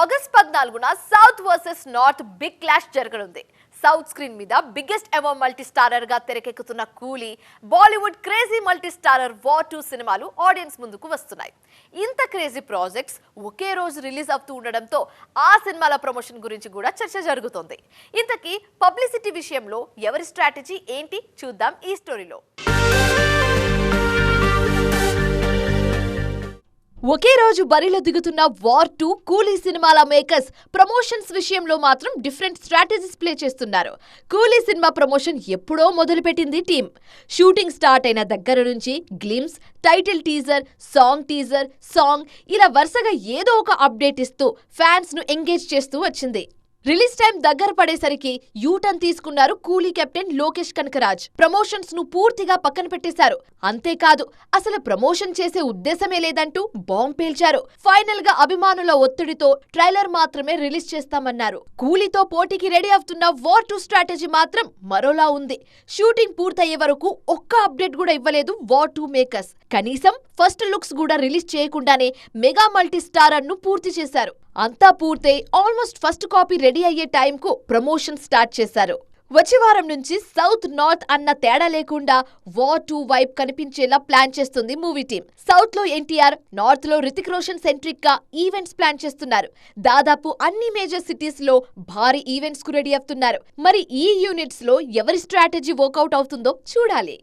August పద్నాలుగున south versus north big clash జరగనుంది. South screen మీద బిగ్గెస్ట్ ఎవర్ మల్టీ స్టారర్గా తెరకెక్కుతున్న Coolie Bollywood crazy multi starrer War two సినిమాలు ఆడియన్స్ ముందుకు వస్తున్నాయి. ఇంత క్రేజీ ప్రాజెక్ట్స్ ఒకే రోజు రిలీజ్ అవుతూ ఉండడంతో ఆ సినిమాల ప్రమోషన్ గురించి కూడా చర్చ జరుగుతోంది. ఇంతకీ పబ్లిసిటీ విషయంలో ఎవరి స్ట్రాటజీ ఏంటి? చూద్దాం ఈ స్టోరీలో ఒకే రోజు బరిలో దిగుతున్న వార్ టూ కూలీ సినిమాల మేకర్స్ ప్రమోషన్స్ విషయంలో మాత్రం డిఫరెంట్ స్ట్రాటజీస్ ప్లే చేస్తున్నారు. కూలీ సినిమా ప్రమోషన్ ఎప్పుడో మొదలుపెట్టింది టీం. షూటింగ్ స్టార్ట్ అయిన దగ్గర నుంచి glimpse title teaser song teaser song ఇలా వరుసగా ఏదో ఒక అప్డేట్ ఇస్తూ ఫ్యాన్స్ను ఎంగేజ్ చేస్తూ వచ్చింది. రిలీజ్ టైం దగ్గర పడేసరికి యూటర్న్ తీసుకున్నారు కూలీ కెప్టెన్ లోకేష్ కనకరాజ్. ప్రమోషన్స్ను పూర్తిగా పక్కన పెట్టేశారు. అంతేకాదు అసలు ప్రమోషన్ చేసే ఉద్దేశమే లేదంటూ బాంబ్ పేల్చారు. ఫైనల్గా అభిమానుల ఒత్తిడితో ట్రైలర్ మాత్రమే రిలీజ్ చేస్తామన్నారు. కూలీతో పోటీకి రెడీ అవుతున్న వార్ టూ స్ట్రాటజీ మాత్రం మరోలా ఉంది. షూటింగ్ పూర్తయ్యే వరకు ఒక్క అప్డేట్ కూడా ఇవ్వలేదు వార్ టూ మేకర్స్. కనీసం ఫస్ట్ లుక్స్ కూడా రిలీజ్ చేయకుండానే మెగా మల్టీ స్టారర్ను పూర్తి చేశారు. అంతా పూర్తయి ఆల్మోస్ట్ ఫస్ట్ కాపీ రెడీ అయ్యే టైంకు ప్రమోషన్ స్టార్ట్ చేశారు. వచ్చే వారం నుంచి సౌత్ నార్త్ అన్న తేడా లేకుండా వార్ టూ వైప్ కనిపించేలా ప్లాన్ చేస్తుంది మూవీ టీం. సౌత్లో ఎన్టీఆర్ నార్త్లో రితిక్ రోషన్ సెంట్రిక్గా ఈవెంట్స్ ప్లాన్ చేస్తున్నారు. దాదాపు అన్ని మేజర్ సిటీస్లో భారీ ఈవెంట్స్కు రెడీ అవుతున్నారు. మరి ఈ యూనిట్స్లో ఎవరి స్ట్రాటజీ వర్కౌట్ అవుతుందో చూడాలి.